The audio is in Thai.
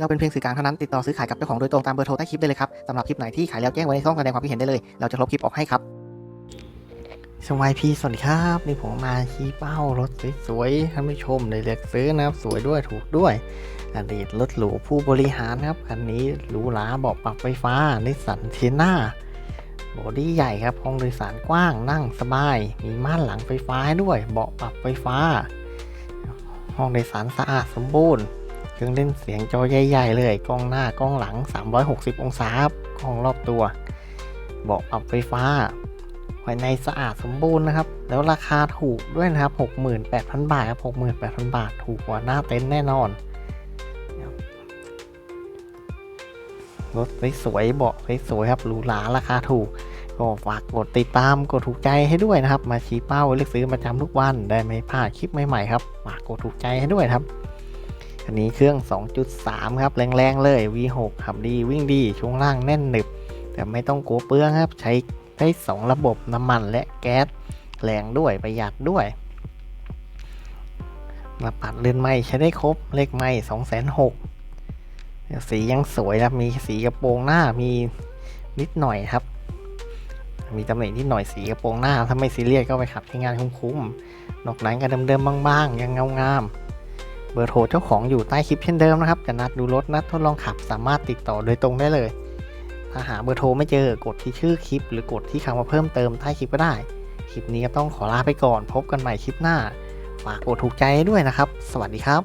เราเป็นเพียงสื่อกลางเท่านั้นติดต่อซื้อขายกับเจ้าของโดยตรงตามเบอร์โทรใต้คลิปได้เลยครับสำหรับคลิปไหนที่ขายแล้วแจ้งไว้ในช่องแสดงความคิดเห็นได้เลย เราจะลบคลิปออกให้ครับสวัสดีสวัสดีครับนี่ผมมาชี้เป้ารถสวยๆท่านผู้ชมเลยเลือกซื้อนะครับสวยด้วยถูกด้วยอดีตรถหรูผู้บริหารครับคันนี้หรูหราเบาะปรับไฟฟ้านิสสันเทียนาบอดี้ใหญ่ครับห้องโดยสารกว้างนั่งสบาย มีม่านหลังไฟฟ้าด้วย เบาะปรับไฟฟ้า ห้องโดยสารสะอาดสมบูรณ์ ครื่องเล่นเสียงจอใหญ่ ๆ เลยกล้องหน้ากล้องหลัง 360 องศาครับกล้องรอบตัวเบาะปรับไฟฟ้าภายในสะอาดสมบูรณ์นะครับ แล้วราคาถูกด้วยนะครับ 68,000 บาทครับ68,000 บาท ถูกกว่าหน้าเต็นท์แน่นอน รถสวยๆเบาะสวยๆครับหรูหราราคาถูก ก็ฝากกดติดตามกดถูกใจให้ด้วยนะครับ มาชี้เป้าเลือกซื้อประจำทุกวันได้ไม่พลาดคลิปใหม่ๆครับฝากกดถูกใจให้ด้วยครับันนี้เครื่อง 2.3 ครับ แรงๆ เลย V6 ขับดีวิ่งดี ช่วงล่างแน่นหนึบ แต่ไม่ต้องกลัวเปลืองครับ ใช้ได้ 2 ระบบน้ำมันและแก๊ส แรงด้วยประหยัดด้วยมาปัดเรือนไม้ใช้ได้ครบ เลขไม้2 6 0 0 0สียังสวยนะมีสีกระโปรงหน้ามีนิดหน่อยครับ มีตำหนินิดหน่อยสีกระโปรงหน้า ถ้าไม่ซีเรียสก็ไปขับที่งานคุ้มๆนอกนั้นก็เดิมๆบ้างๆ ยังเงางาม เบอร์โทรเจ้าของอยู่ใต้คลิปเช่นเดิมนะครับ จะนัดดูรถนัดทดลองขับสามารถติดต่อโดยตรงได้เลย ถ้าหาเบอร์โทรไม่เจอกดที่ชื่อคลิป หรือกดที่คำว่าเพิ่มเติมใต้คลิปก็ได้ คลิปนี้ก็ต้องขอลาไปก่อน พบกันใหม่คลิปหน้า ฝากกดถูกใจด้วยนะครับ สวัสดีครับ